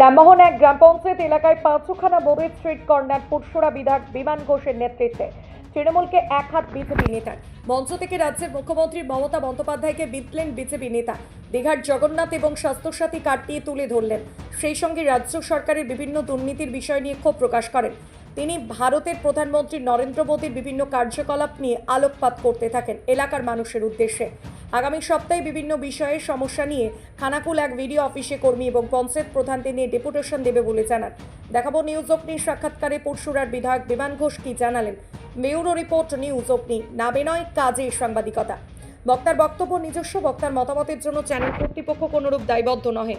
রামমোহন এক গ্রাম পঞ্চায়েত এলাকায় পাঁচুখানা বোরে স্ট্রিট কর্নার পুরসুরা বিধায়ক বিমান ঘোষের নেতৃত্বে তৃণমূলকে এক হাত বিজেপি নেতার মঞ্চ থেকে রাজ্যের মুখ্যমন্ত্রী মমতা বন্দ্যোপাধ্যায়কে বিতলেন বিজেপি নেতা। দীঘার জগন্নাথ এবং স্বাস্থ্যসাথী কার্ড তুলে ধরলেন। সেই সঙ্গে রাজ্য সরকারের বিভিন্ন দুর্নীতির বিষয় নিয়ে ক্ষোভ প্রকাশ করেন। তিনি ভারতের প্রধানমন্ত্রী নরেন্দ্র মোদীর বিভিন্ন কার্যকলাপ নিয়ে আলোকপাত করতে থাকেন এলাকার মানুষের উদ্দেশ্যে। আগামী সপ্তাহে বিভিন্ন বিষয়ে সমস্যা নিয়ে খানাকুল এক ভিডিও অফিসে কর্মী এবং পঞ্চায়েত প্রধানদের নিয়ে ডেপুটেশন দেবে বলে জানান। দেখাবো নিউজ অগ্নির সাক্ষাৎকারে পরশুরার বিধায়ক বিমান ঘোষ কি জানালেন। ব্যুরো রিপোর্ট, নিউজ অগ্নি। নাবে নয়, কাজে সাংবাদিকতা। বক্তার বক্তব্য, নিজস্ব বক্তার মতামতের জন্য চ্যানেল কর্তৃপক্ষ কোনরূপ দায়বদ্ধ নহে।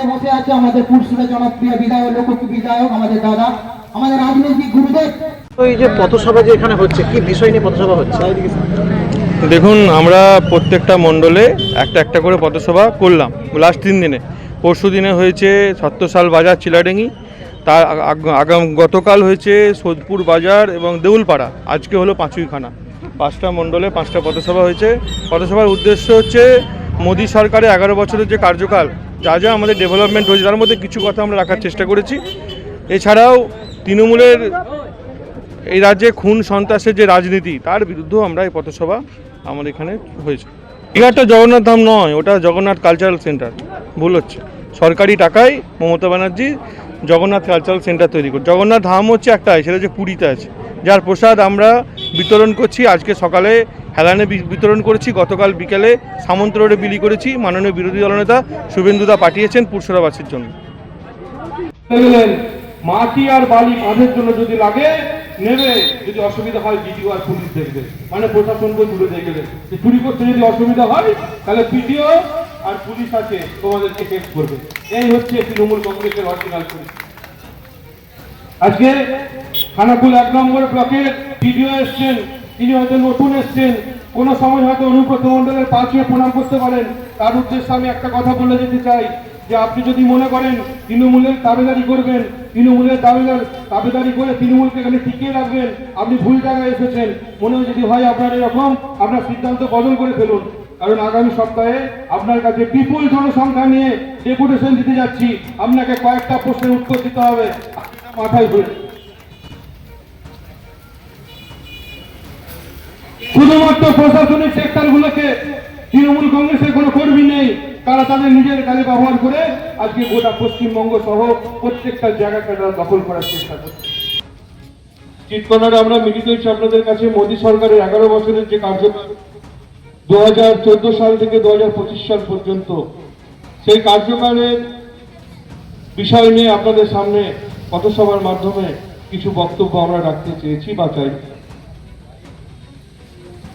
এখানে বসে আছে আমাদের পুরসুরের জনপ্রিয় বিধায়ক লোকপ্রিয় বিধায়ক আমাদের দাদা আমাদের রাজনৈতিক গুরুদেব। এই যে পথসভা যে এখানে হচ্ছে কি বিষয় নিয়ে পথসভা হচ্ছে? দেখুন আমরা প্রত্যেকটা মণ্ডলে একটা একটা করে পথসভা করলাম লাস্ট তিন দিনে। পরশু দিনে হয়েছে সত্তরসাল বাজার চিলাডেঙ্গি তার আগ- আগাম গতকাল হয়েছে সোদপুর বাজার এবং দেউলপাড়া আজকে হলো পাঁচুইখানা। পাঁচটা মণ্ডলে পাঁচটা পথসভা হয়েছে। পথসভার উদ্দেশ্য হচ্ছে মোদী সরকারের এগারো বছরের যে কার্যকাল যা যা আমাদের ডেভেলপমেন্ট হয়েছে, তার মধ্যে কিছু কথা আমরা রাখার চেষ্টা করেছি। এছাড়াও তৃণমূলের এই রাজ্যে খুন সন্ত্রাসের যে রাজনীতি, তার বিরুদ্ধেও আমরা এই পথসভা আমাদের এখানে হয়েছে। দীঘাটা জগন্নাথ ধাম নয়, ওটা জগন্নাথ কালচারাল সেন্টার ভুল হচ্ছে। সরকারি টাকায় মমতা ব্যানার্জি জগন্নাথ কালচারাল সেন্টার তৈরি করছে জগন্নাথ ধাম হচ্ছে একটাই সেটা হচ্ছে পুরীতে আছে। যার প্রসাদ আমরা বিতরণ করছি আজকে সকালে হেলানে বিতরণ করেছি। গতকাল বিকেলে সামন্ত রোডে বিলি করেছি। মাননীয় বিরোধী দলনেতা শুভেন্দুদা পাঠিয়েছেন পুরসরাবাসীর জন্য। মাটি আর বালি কাঁধের জন্য যদি লাগে, নেবে। যদি অসুবিধা হয়, বিডিও আর পুলিশ দেখবে। মানে প্রশাসনকে দূরে দেখবে যে চুরি করতে যদি অসুবিধা হয়, তাহলে বিডিও আর পুলিশ আছে, তোমাদেরকে টেস্ট করবে। এই হচ্ছে তৃণমূল কংগ্রেসের অরিজিনাল পরিস্থিতি আজকে খানাকুল এক নম্বর ব্লকের বিডিও এসছেন। তিনি হয়তো নতুন এসছেন। কোন সময় হয়তো অনুব্রত মন্ডলের পা প্রণাম করতে পারেন। তার উদ্দেশ্যে আমি একটা কথা বলে যেতে চাই, যে আপনি যদি মনে করেন তৃণমূলের দাবিদারি করবেন, তৃণমূলের দাবিদার দাবিদারি করে তৃণমূলকে এখানে টিকিয়ে রাখবেন, আপনি ভুল জায়গায় এসেছেন। মনে যদি হয় আপনার এরকম, আপনার সিদ্ধান্ত বদল করে ফেলুন। কারণ আগামী সপ্তাহে আপনার কাছে বিপুল জনসংখ্যা নিয়ে ডেপুটেশন দিতে যাচ্ছি। আপনাকে কয়েকটা প্রশ্নের উত্তর দিতে হবে। মাথায় ধরে শুধুমাত্র প্রশাসনিক সেক্টরগুলোকে তৃণমূল কংগ্রেসের কোনো কর্মী নেই, তারা তাদের নিজের গালে ব্যবহার করে আজকে গোটা পশ্চিমবঙ্গ সহ প্রত্যেকটা জায়গাকে তারা দখল করার চেষ্টা করছে। চিৎকনারে আমরা মিলিত হয়েছি আপনাদের কাছে, মোদী সরকারের এগারো বছরের যে কার্যক্রম, দু সাল থেকে দু সাল পর্যন্ত, সেই কার্যকালের বিষয় নিয়ে আপনাদের সামনে পথসভার মাধ্যমে কিছু বক্তব্য আমরা রাখতে চেয়েছি বা চাই।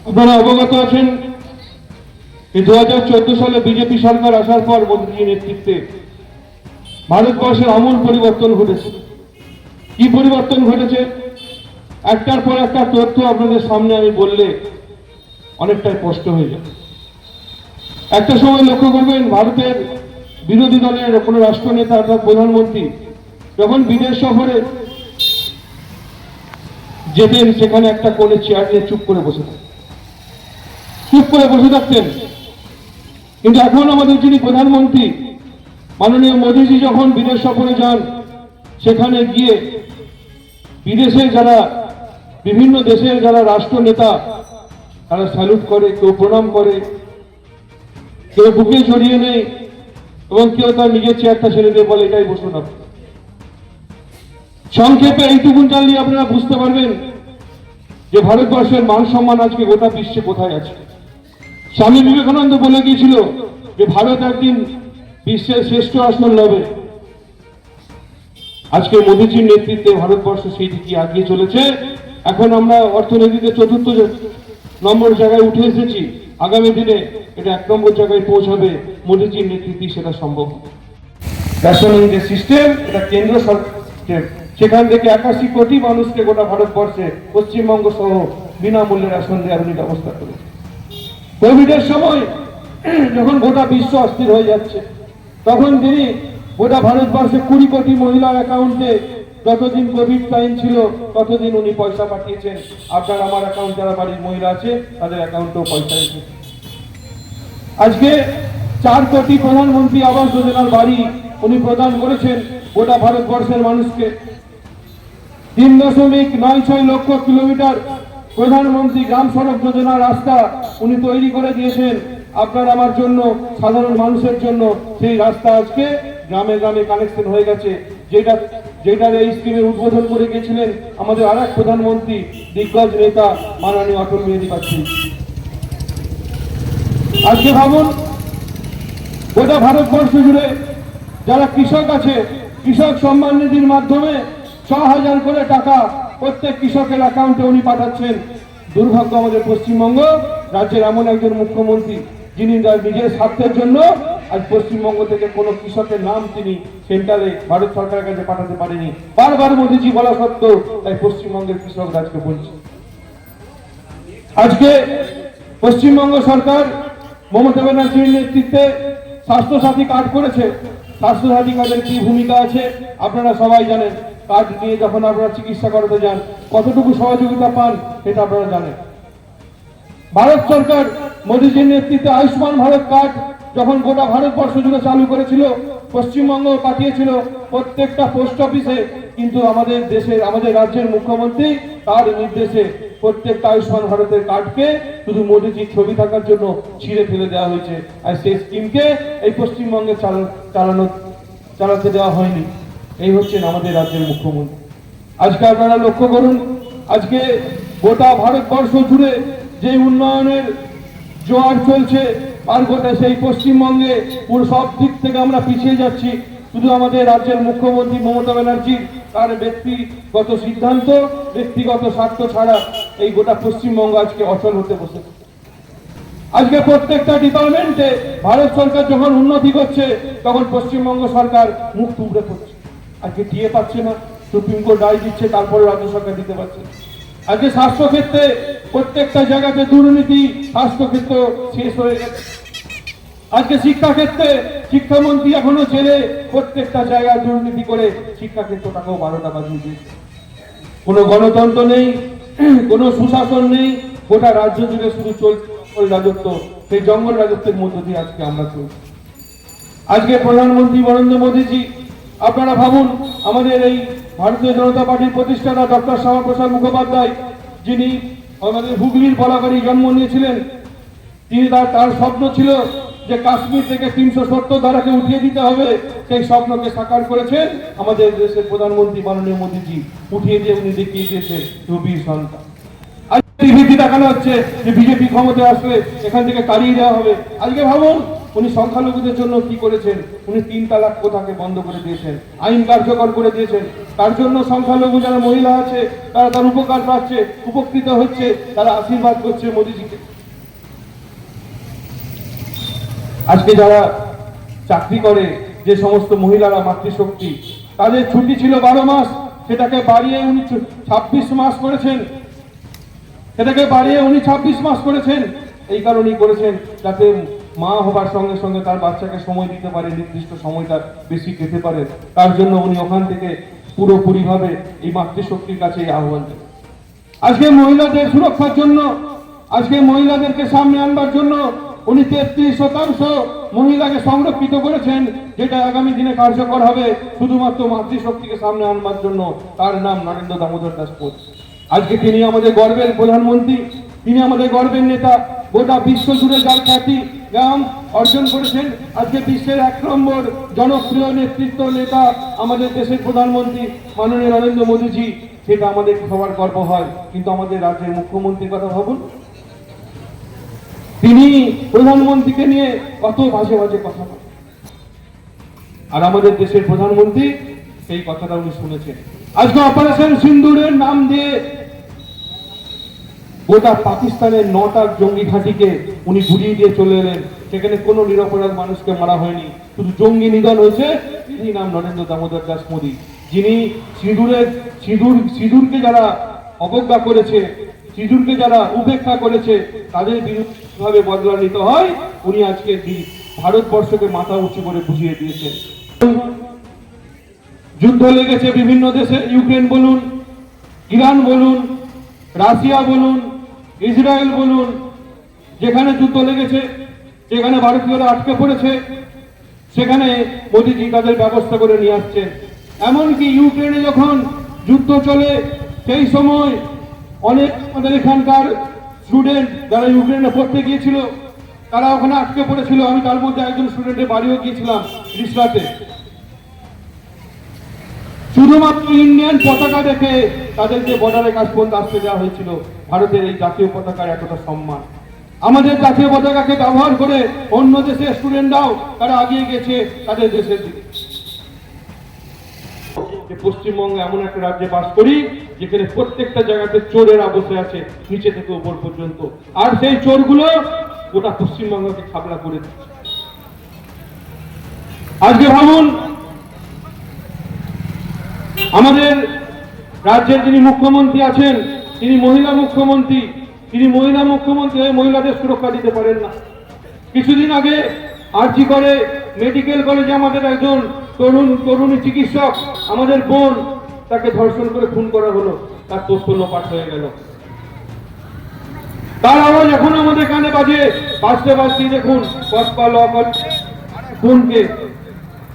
আপনারা অবগত আছেন দু হাজার চোদ্দ সালে বিজেপি সরকার আসার পর মোদীজির নেতৃত্বে ভারতবর্ষের আমূল পরিবর্তন ঘটেছে। কি পরিবর্তন ঘটেছে? একটার পর একটা তথ্য আপনাদের সামনে আমি বললে অনেকটাই কষ্ট হয়ে যাবে। একটা সময় লক্ষ্য করবেন, ভারতের বিরোধী দলের কোনো রাষ্ট্রনেতা অর্থাৎ প্রধানমন্ত্রী যখন বিদেশ সফরে যেতেন, সেখানে একটা কোণে চেয়ার নিয়ে চুপ করে বসে থাকতেন। চুপ করে বসে থাকতেন। কিন্তু এখন আমাদের যিনি প্রধানমন্ত্রী, মাননীয় মোদীজি যখন বিদেশ সফরে যান, সেখানে গিয়ে বিদেশে যারা, বিভিন্ন দেশের যারা রাষ্ট্রনেতা, তারা স্যালুট করে, কেউ প্রণাম করে, কেউ বুকে জড়িয়ে নেয় এবং কেউ তার নিজের চেয়ারটা ছেড়ে দিয়ে বলে এটাই বসুন আপনি সংক্ষেপে এইটুকুন জানলে আপনারা বুঝতে পারবেন যে ভারতবর্ষের মান সম্মান আজকে গোটা বিশ্বে কোথায় আছে। স্বামী বিবেকানন্দ বলে গিয়েছিল যে ভারত একদিন বিশ্বের শ্রেষ্ঠ আসন লবে। আজকে মোদীজির নেতৃত্বে ভারতবর্ষ সেই দিকে এগিয়ে চলেছে। এখন আমরা অর্থনীতিতে চতুর্থ নম্বর জায়গায় উঠে এসেছি, আগামী দিনে এটা এক নম্বর জায়গায় পৌঁছাবে মোদীজির নেতৃত্বে সেটা সম্ভব। যে সিস্টেম এটা কেন্দ্র সরকার। সেখান থেকে একাশি কোটি মানুষকে গোটা ভারতবর্ষে পশ্চিমবঙ্গ সহ বিনামূল্যে রেশন দেওয়ার ব্যবস্থা করেছে। কোভিডের সময় যখন গোটা বিশ্ব অস্থির হয়ে যাচ্ছে, তখন তিনি গোটা ভারতবর্ষে কুড়ি কোটি মহিলার অ্যাকাউন্টে যতদিন কোভিড টাইম ছিল, ততদিন উনি পয়সা পাঠিয়েছেন। আপনার, আমার অ্যাকাউন্ট যারা বাড়ির মহিলা আছে, তাদের অ্যাকাউন্টেও পয়সা এসেছে। আজকে চার কোটি প্রধানমন্ত্রী আবাস যোজনার বাড়ি উনি প্রদান করেছেন গোটা ভারতবর্ষের মানুষকে। তিন দশমিক নয় ছয় লক্ষ কিলোমিটার প্রধানমন্ত্রী গ্রাম সড়ক যোজনা রাস্তা উনি তৈরি করে দিয়েছেন আপনার আমার জন্য, সাধারণ মানুষের জন্য। সেই রাস্তা আজকে গ্রামে গ্রামে কানেকশন হয়ে গেছে। যেটা, যেটার এই স্কিমের উদ্বোধন করে গেছিলেন আমাদের আর এক প্রধানমন্ত্রী, দিগ্গজ নেতা মাননীয় অটল বিহারী বাজপেয়ী। আজকে ভাবুন, গোটা ভারতবর্ষ জুড়ে যারা কৃষক আছে, কৃষক সম্মান নিধির মাধ্যমে ছ হাজার করে টাকা প্রত্যেক কৃষকের অ্যাকাউন্টে উনি পাঠাচ্ছেন। দুর্ভাগ্য আমাদের পশ্চিমবঙ্গ রাজ্যের এমন একজন মুখ্যমন্ত্রী যিনি তার নিজের স্বার্থের জন্য আজ পশ্চিমবঙ্গ থেকে কোনো কৃষকের নাম তিনি সেন্ট্রালে ভারত সরকারের কাছে পাঠাতে পারেনি। বারবার মোদীজি বলা সত্ত্বেও তাই পশ্চিমবঙ্গের কৃষক আজকে বলছে। আজকে পশ্চিমবঙ্গ সরকার মমতা ব্যানার্জির নেতৃত্বে স্বাস্থ্যসাথী কার্ড করেছে। স্বাস্থ্যসাথী কার্ডের কি ভূমিকা আছে আপনারা সবাই জানেন। কার্ড নিয়ে যখন আপনারা চিকিৎসা করাতে যান, কতটুকু সহযোগিতা পান সেটা আপনারা জানেন। ভারত সরকার মোদীজির নেতৃত্বে আয়ুষ্মান ভারত কার্ড যখন গোটা ভারতবর্ষ জুড়ে চালু করেছিল, পশ্চিমবঙ্গ পাঠিয়েছিল, প্রত্যেকটা পোস্ট অফিসে, কিন্তু আমাদের দেশের, আমাদের রাজ্যের মুখ্যমন্ত্রী তার নির্দেশে প্রত্যেকটা আয়ুষ্মান ভারতের কার্ডকে শুধু মোদীজির ছবি থাকার জন্য ছিঁড়ে ফেলে দেওয়া হয়েছে। আর সেই স্কিমকে এই পশ্চিমবঙ্গে চালানো, চালাতে দেওয়া হয়নি। এই হচ্ছেন আমাদের রাজ্যের মুখ্যমন্ত্রী। আজকে আপনারা লক্ষ্য করুন, আজকে গোটা ভারতবর্ষ জুড়ে যে উন্নয়নের জোয়ার চলছে আর গোটা সেই পশ্চিমবঙ্গে পুরো সব দিক থেকে আমরা পিছিয়ে যাচ্ছি। শুধু আমাদের রাজ্যের মুখ্যমন্ত্রী মমতা ব্যানার্জির তার ব্যক্তিগত সিদ্ধান্ত, ব্যক্তিগত স্বার্থ ছাড়া এই গোটা পশ্চিমবঙ্গ আজকে অচল হতে বসেছে। আজকে প্রত্যেকটা ডিপার্টমেন্টে ভারত সরকার যখন উন্নতি করছে, তখন পশ্চিমবঙ্গ সরকার মুখ টুকরে করছে আজকে দিয়ে পাচ্ছে না, সুপ্রিম কোর্ট রায় দিচ্ছে, তারপরে রাজ্য সরকার দিতে পারছে আজকে স্বাস্থ্য ক্ষেত্রে প্রত্যেকটা জায়গাতে দুর্নীতি স্বাস্থ্য ক্ষেত্র শেষ হয়ে গেছে। আজকে শিক্ষা ক্ষেত্রে শিক্ষামন্ত্রী এখনও ছেলে প্রত্যেকটা জায়গায় দুর্নীতি করে শিক্ষা ক্ষেত্রটাকেও বারোটা বাজিয়ে দিয়েছে। কোনো গণতন্ত্র নেই, কোনো সুশাসন নেই, গোটা রাজ্য জুড়ে শুধু চলছে রাজত্ব, সেই জঙ্গল রাজত্বের মধ্য দিয়ে আজকে আমরা চলছি। আজকে প্রধানমন্ত্রী নরেন্দ্র মোদীজি আপনারা ভাবুন, আমাদের এই ভারতীয় জনতা পার্টির প্রতিষ্ঠাতা ডক্টর শ্যামাপ্রসাদ মুখোপাধ্যায়, যিনি আমাদের হুগলির বলাগাড়ি জন্ম নিয়েছিলেন, তিনি তার তার স্বপ্ন ছিল যে কাশ্মীর থেকে তিনশো সত্তর ধারাকে উঠিয়ে দিতে হবে। সেই স্বপ্নকে সাকার করেছেন আমাদের দেশের প্রধানমন্ত্রী মাননীয় মোদীজি। উঠিয়ে দিয়ে উনি দেখিয়ে দিয়েছেন রবির সন্তান আজ টিভিতে দেখানো হচ্ছে যে বিজেপি ক্ষমতায় আসলে এখান থেকে তাড়িয়ে দেওয়া হবে। আজকে ভাবুন উনি সংখ্যালঘুদের জন্য কি করেছেন? উনি তিন তালাক কোথাকে বন্ধ করে দিয়েছেন, আইন কার্যকর করে দিয়েছেন। তার জন্য সংখ্যালঘু যারা মহিলা আছে, তারা তার উপকার পাচ্ছে, উপকৃত হচ্ছে, তারা আশীর্বাদ করছে মোদীজিকে। আজকে যারা চাকরি করে, যে সমস্ত মহিলারা মাতৃশক্তি, তাদের ছুটি ছিল বারো মাস, সেটাকে বাড়িয়ে উনি ছাব্বিশ মাস করেছেন। সেটাকে বাড়িয়ে উনি ছাব্বিশ মাস করেছেন। এই কারণেই করেছেন যাতে মা হবার সঙ্গে সঙ্গে তার বাচ্চাকে সময় দিতে পারে, নির্দিষ্ট সময়টা বেশি খেতে পারে। তার জন্য উনি ওখান থেকে পুরোপুরিভাবে এই মাতৃশক্তির কাছে আহ্বান জানান। আজকে মহিলাদের সুরক্ষার জন্য, আজকে মহিলাদেরকে সামনে আনবার জন্য উনি তেত্রিশ শতাংশ মহিলাকে সংরক্ষিত করেছেন, যেটা আগামী দিনে কার্যকর হবে শুধুমাত্র মাতৃশক্তিকে সামনে আনবার জন্য। তার নাম নরেন্দ্র দামোদর দাস পোত আজকে তিনি আমাদের গর্বের প্রধানমন্ত্রী, তিনি আমাদের গর্বের নেতা। গোটা বিশ্ব জুড়ে যার খ্যাতি গ্রাম অর্জন করেছেন। আজকে বিশ্বের এক নম্বর জনপ্রিয় নেতৃত্ব নেতা আমাদের দেশের প্রধানমন্ত্রী মাননীয় নরেন্দ্র মোদীজি, সেটা আমাদের সবার গর্ব হয়। কিন্তু আমাদের রাজ্যের মুখ্যমন্ত্রীর কথা ভাবুন। তিনি প্রধানমন্ত্রীকে নিয়ে কত বাজে বাজে কথা বলেন। আর আমাদের দেশের প্রধানমন্ত্রী সেই কথাটা উনি শুনেছেন। আজকে অপারেশন সিন্দুরের নাম দিয়ে গোটা পাকিস্তানের নটা জঙ্গি ঘাঁটিকে উনি ঘুরিয়ে দিয়ে চলে এলেন। সেখানে কোনো নিরপরাধ মানুষকে মারা হয়নি। শুধু জঙ্গি নিধন হয়েছে, তিনি নাম নরেন্দ্র দামোদর দাস মোদী, যিনি সিঁদুরের, সিঁদুর, সিঁদুরকে যারা অবজ্ঞা করেছে, সিঁদুরকে যারা উপেক্ষা করেছে, তাদের বিরুদ্ধে কীভাবে বদলা নিতে হয়, উনি আজকে ভারতবর্ষকে মাথা উঁচু করে বুঝিয়ে দিয়েছেন। যুদ্ধ লেগেছে বিভিন্ন দেশে, ইউক্রেন বলুন, ইরান বলুন, রাশিয়া বলুন ইসরায়েল বলুন, যেখানে যুদ্ধ লেগেছে, যেখানে ভারতীয়রা আটকে পড়েছে, সেখানে মোদিজি তাদের ব্যবস্থা করে নিয়ে আসছেন। এমনকি ইউক্রেনে যখন যুদ্ধ চলে, সেই সময় অনেক আমাদের এখানকার স্টুডেন্ট যারা ইউক্রেনে পড়তে গিয়েছিল, তারা ওখানে আটকে পড়েছিল। আমি তার মধ্যে একজন স্টুডেন্টের বাড়িও গিয়েছিলাম রিসরাতে শুধুমাত্র ইন্ডিয়ান পতাকা দেখে তাদেরকে বর্ডারের কাজ পর্যন্ত আসতে দেওয়া হয়েছিল। ভারতের এই জাতীয় পতাকার এতটা সম্মান। আমাদের জাতীয় পতাকাকে ব্যবহার করে অন্য দেশের স্টুডেন্টরাও তারা আগিয়ে গেছে তাদের দেশের দিকে। পশ্চিমবঙ্গে এমন একটা রাজ্যে বাস করি, যেখানে প্রত্যেকটা জায়গাতে চোরেরা বসে আছে, নিচে থেকে উপর পর্যন্ত। আর সেই চোরগুলো গোটা পশ্চিমবঙ্গকে খাবলা করে দিচ্ছে। আজকে ভাবুন, আমাদের রাজ্যের যিনি মুখ্যমন্ত্রী আছেন তিনি মহিলা মুখ্যমন্ত্রী তিনি মহিলা মুখ্যমন্ত্রী হয়ে মহিলাদের সুরক্ষা দিতে পারেন না। কিছুদিন আগে আর্জি করে মেডিকেল কলেজে আমাদের একজন তরুণ, তরুণী চিকিৎসক, আমাদের বোন, তাকে ধর্ষণ করে খুন করা হলো। তার তথ্য লোপাট হয়ে গেল। তার আওয়াজ এখন আমাদের কানে বাজে। বাজতে বাজতে দেখুন, কসবা ল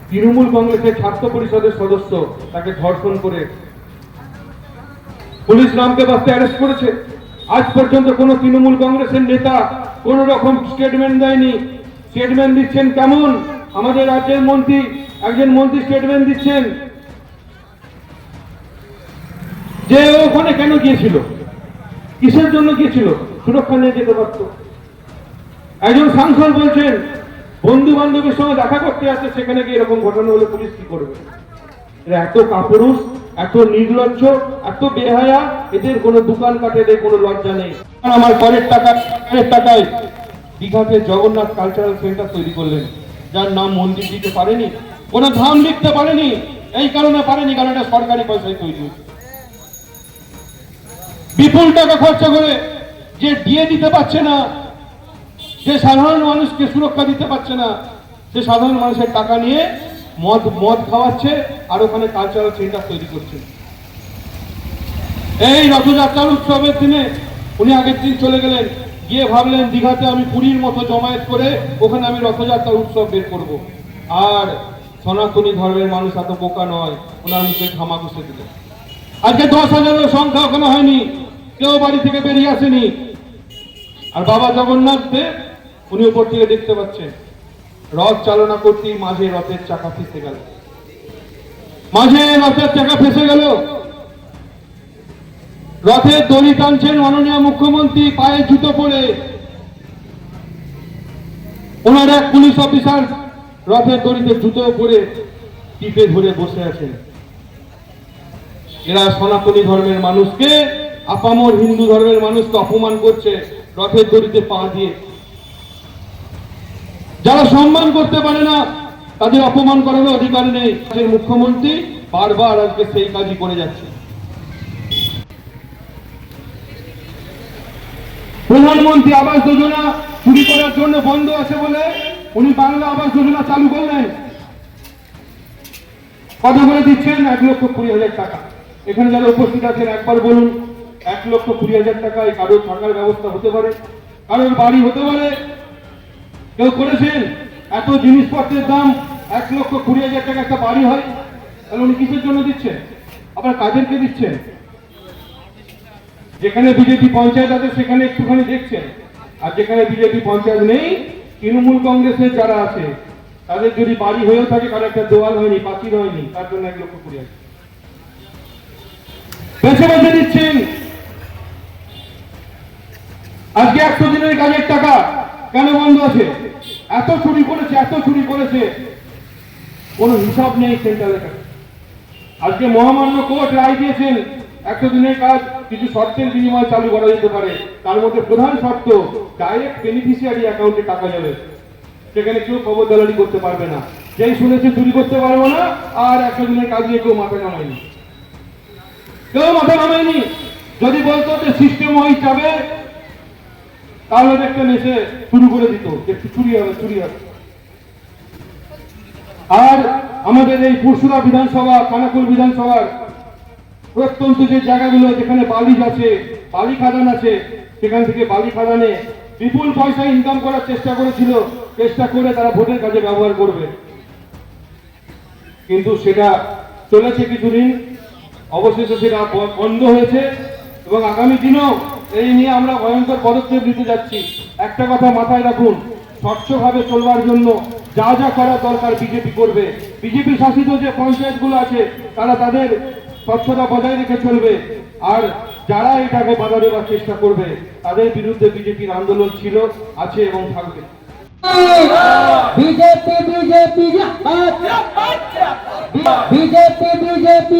তৃণমূল কংগ্রেসের ছাত্র পরিষদের সদস্য, তাকে ধর্ষণ করে পুলিশ রামকে বাস্তে অ্যারেস্ট করেছে। আজ পর্যন্ত কোনো তৃণমূল কংগ্রেসের নেতা কোন রকম স্টেটমেন্ট দেয়নি। স্টেটমেন্ট দিচ্ছেন কেমন? আমাদের রাজ্যের মন্ত্রী, একজন মন্ত্রী স্টেটমেন্ট দিচ্ছেন। যে ওখানে কেন গিয়েছিল? কিসের জন্য গিয়েছিল? সুরক্ষা নিয়ে যেতে পারত। একজন সাংসদ বলছেন বন্ধু বান্ধবের সঙ্গে দেখা করতে আসে, সেখানে গিয়ে এরকম ঘটনা হলে পুলিশ কি করবে? এত কাপুরুষ। এত নির্লজ্জ, এত বেহায়া, এদের কোনো দোকান কাটে এদের কোনো লজ্জা নেই। আমার করের টাকা করের টাকায় দীঘাতে জগন্নাথ কালচারাল সেন্টার তৈরি করলেন, যার নাম মন্দির দিতে পারেনি, কোনো ধাম লিখতে পারেনি, এই কারণে পারেনি, কারণ এটা সরকারি পয়সায় তৈরি হয়েছে। বিপুল টাকা খরচা করে যে দিয়ে দিতে পারছে না, যে সাধারণ মানুষকে সুরক্ষা দিতে পারছে না, সে সাধারণ মানুষের টাকা নিয়ে মদ মদ খাওয়াচ্ছে আর ওখানে কালচারাল সেন্টার তৈরি করছে। এই রথযাত্রার উৎসবের দিনে উনি আগের দিন চলে গেলেন। গিয়ে ভাবলেন, দীঘাতে আমি পুরীর মতো জমায়েত করে ওখানে আমি রথযাত্রার উৎসব বের করব। আর সনাতনী ধর্মের মানুষ এত বোকা নয়, ওনার মুখে ঘামা ঘুষে দিলেন। আজকে দশ হাজারের সংখ্যা ওখানে হয়নি, কেউ বাড়ি থেকে বেরিয়ে আসেনি। আর বাবা জগন্নাথ দেব, উনি উপর থেকে দেখতে পাচ্ছেন। রথ চালনা করতেই মাঝে রথের চাকা ফেসে গেল। মাঝে রথের চাকা ফেসে গেল। রথের দড়ি টানছেন মাননীয় মুখ্যমন্ত্রী, পায়ে জুতো পরে। ওনার এক পুলিশ অফিসার রথের দড়িতে জুতো পরে টিপে ধরে বসে আছেন। এরা সনাতনী ধর্মের মানুষকে, আপামর হিন্দু ধর্মের মানুষকে অপমান করছে রথের দড়িতে পা দিয়ে। যারা সম্মান করতে পারে না, তাদের অপমান করার অধিকার নেই। মুখ্যমন্ত্রী বারবার আজকে সেই কাজই করে যাচ্ছে। প্রধানমন্ত্রী আবাস যোজনা চুরি করার জন্য বন্ধ আছে বলে উনি বাংলা আবাস যোজনা চালু করলেন। কথা বলে দিচ্ছেন এক লক্ষ কুড়ি হাজার টাকা। এখানে যারা উপস্থিত আছেন, একবার বলুন, এক লক্ষ কুড়ি হাজার টাকায় কারোর থাকার ব্যবস্থা হতে পারে? কারোর বাড়ি হতে পারে? কেউ করেছেন? এত জিনিসপত্রের দাম এক লক্ষ কুড়ি হাজার টাকা একটা বাড়ি হয়? তাহলে উনি কিসের জন্য দিচ্ছেন? আবার কাদেরকে দিচ্ছেন? যেখানে বিজেপি পঞ্চায়েত আছে, সেখানে একটুখানি দেখছেন। আর যেখানে বিজেপি পঞ্চায়েত নেই, তৃণমূল কংগ্রেসের যারা আছে, তাদের যদি বাড়ি হয়েও থাকে কারও একটা দেওয়াল হয়নি পাঁচিল হয়নি, তার জন্য এক লক্ষ কুড়ি হাজার। বেছে বেছে দিচ্ছেন। আজকে একশো দিনের কাজের টাকা। কেন বন্ধ আছে। এত চুরি করেছে, এত চুরি করেছে। কোনো হিসাব নেই সেন্টারের কাছে। আজকে মহামান্য কোর্ট রায় দিয়েছেন, একশো দিনের কাজ, কিছু শর্তের বিনিময়ে চালু করা যেতে পারে। তার মধ্যে প্রধান শর্ত ডাইরেক্ট বেনিফিশিয়ারি অ্যাকাউন্টে টাকা যাবে সেখানে কেউ খবর দালালি করতে পারবে না। যেই শুনেছে চুরি করতে পারব না, আর একশো দিনের কাজ নিয়ে কেউ মাথা নামায়নি। কেউ মাথা নামায়নি। যদি বলতো যে সিস্টেম ওই যাবে তাহলে দেখতেন এসে শুরু করে দিত, যে চুরি হবে চুরি হবে। আর আমাদের এই পুরসুরা বিধানসভা, কানাকুল বিধানসভার প্রত্যন্ত যে জায়গাগুলো, যেখানে বালি আছে, বালি খাদান আছে, সেখান থেকে বালি খাদানে বিপুল পয়সা ইনকাম করার চেষ্টা করেছিল, চেষ্টা করে তারা ভোটের কাজে ব্যবহার করবে। কিন্তু সেটা চলেছে কিছুদিন, অবশেষে সেটা বন্ধ হয়েছে এবং আগামী দিনেও এই নিয়ে আমরা ভয়ঙ্কর পদক্ষেপ নিতে যাচ্ছি। একটা কথা মাথায় রাখুন স্বচ্ছভাবে চলবার জন্য যা যা করা দরকার বিজেপি করবে। বিজেপি শাসিত যে পঞ্চায়েতগুলো আছে তারা তাদের স্বচ্ছতা বজায় রেখে চলবে। আর যারা এটাকে বাধা দেওয়ার চেষ্টা করবে তাদের বিরুদ্ধে বিজেপির আন্দোলন ছিল আছে এবং থাকবে। BJP BJP BJP BJP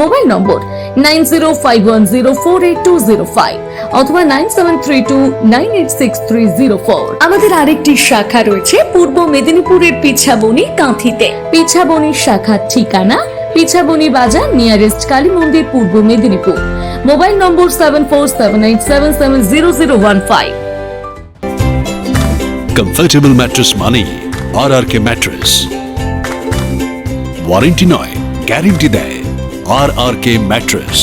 Mobile number nine zero five one zero four eight two zero five অথবা nine seven three two nine eight six three zero four. আমাদের আরেকটি শাখা রয়েছে পূর্ব মেদিনীপুরের পিছাবনি কাঁথিতে। পিছাবনির শাখার ঠিকানা পিছাবনি বাজার নিয়ারেস্ট কালী মন্দির Purba Medinipur. Mobile number seven four seven eight seven seven zero zero one five. মানেই আর কে ওয়ারেন্টি নয় গ্যারেন্টি দেয়। আর ম্যাট্রেস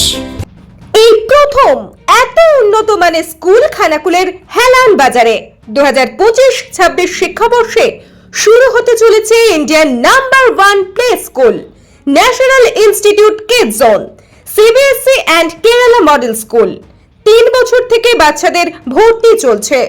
এই প্রথম এত উন্নত মানের স্কুল খানাকুলের হেলান বাজারে দু হাজার পঁচিশ ছাব্বিশ শিক্ষাবর্ষে শুরু হতে চলেছে Indian number one play school national institute kid zone CBSE and Kerala model school তিন বছর থেকে বাচ্চাদের ভর্তি চলছে।